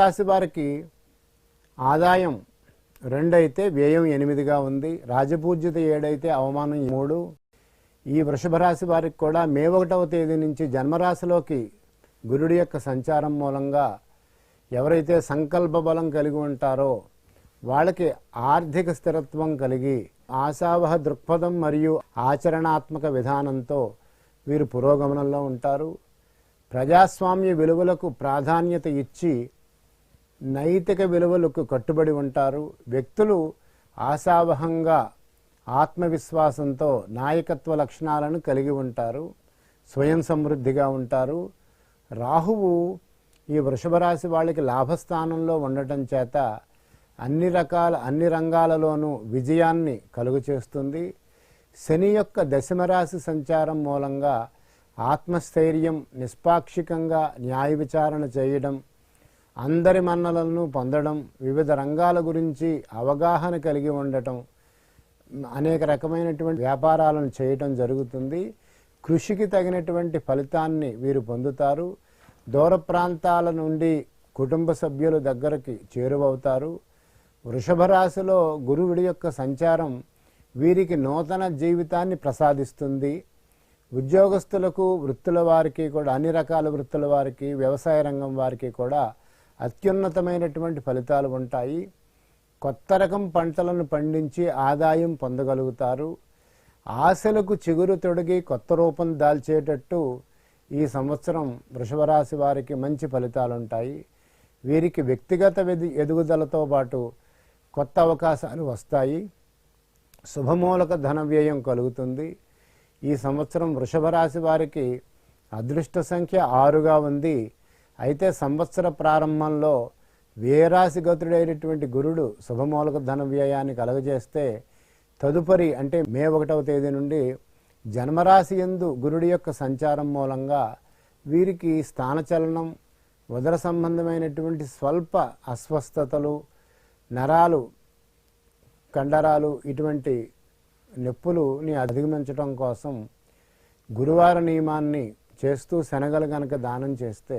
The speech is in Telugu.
రాశి వారికి ఆదాయం రెండైతే వ్యయం ఎనిమిదిగా ఉంది రాజపూజ్యత ఏడైతే అవమానం మూడు ఈ వృషభ రాశి వారికి కూడా మే ఒకటవ తేదీ నుంచి జన్మరాశిలోకి గురుడి యొక్క సంచారం మూలంగా ఎవరైతే సంకల్ప బలం కలిగి ఉంటారో వాళ్ళకి ఆర్థిక స్థిరత్వం కలిగి ఆశావహ దృక్పథం మరియు ఆచరణాత్మక విధానంతో వీరు పురోగమనంలో ఉంటారు ప్రజాస్వామ్య విలువలకు ప్రాధాన్యత ఇచ్చి నైతిక విలువలకు కట్టుబడి ఉంటారు వ్యక్తులు ఆశావహంగా ఆత్మవిశ్వాసంతో నాయకత్వ లక్షణాలను కలిగి ఉంటారు స్వయం సమృద్ధిగా ఉంటారు రాహువు ఈ వృషభ రాశి వాళ్ళకి లాభస్థానంలో ఉండటం చేత అన్ని రకాల అన్ని రంగాలలోనూ విజయాన్ని కలుగు చేస్తుంది శని యొక్క దశమరాశి సంచారం మూలంగా ఆత్మస్థైర్యం నిష్పాక్షికంగా న్యాయ విచారణ చేయడం అందరి మన్నలను పొందడం వివిధ రంగాల గురించి అవగాహన కలిగి ఉండటం అనేక రకమైనటువంటి వ్యాపారాలను చేయటం జరుగుతుంది కృషికి తగినటువంటి ఫలితాన్ని వీరు పొందుతారు దూర ప్రాంతాల నుండి కుటుంబ సభ్యుల దగ్గరికి చేరువవుతారు వృషభ రాశిలో గురువుడి యొక్క సంచారం వీరికి నూతన జీవితాన్ని ప్రసాదిస్తుంది ఉద్యోగస్తులకు వృత్తుల వారికి కూడా అన్ని రకాల వృత్తుల వారికి వ్యవసాయ రంగం వారికి కూడా అత్యున్నతమైనటువంటి ఫలితాలు ఉంటాయి కొత్త రకం పంటలను పండించి ఆదాయం పొందగలుగుతారు ఆశలకు చిగురు తొడిగి కొత్త రూపం దాల్చేటట్టు ఈ సంవత్సరం వృషభరాశి వారికి మంచి ఫలితాలు ఉంటాయి వీరికి వ్యక్తిగత ఎదుగుదలతో పాటు కొత్త అవకాశాలు వస్తాయి శుభమూలక ధన వ్యయం కలుగుతుంది ఈ సంవత్సరం వృషభ రాశి వారికి అదృష్ట సంఖ్య ఆరుగా ఉంది అయితే సంవత్సర ప్రారంభంలో వేరాశి గతుడైనటువంటి గురుడు శుభమూలక ధన వ్యయాన్ని కలగజేస్తే తదుపరి అంటే మే ఒకటవ తేదీ నుండి జన్మరాశి ఎందు గురుడి యొక్క సంచారం మూలంగా వీరికి స్థానచలనం ఉదర సంబంధమైనటువంటి స్వల్ప అస్వస్థతలు నరాలు కండరాలు ఇటువంటి నొప్పులుని అధిగమించడం కోసం గురువార నియమాన్ని చేస్తూ శనగలు కనుక దానం చేస్తే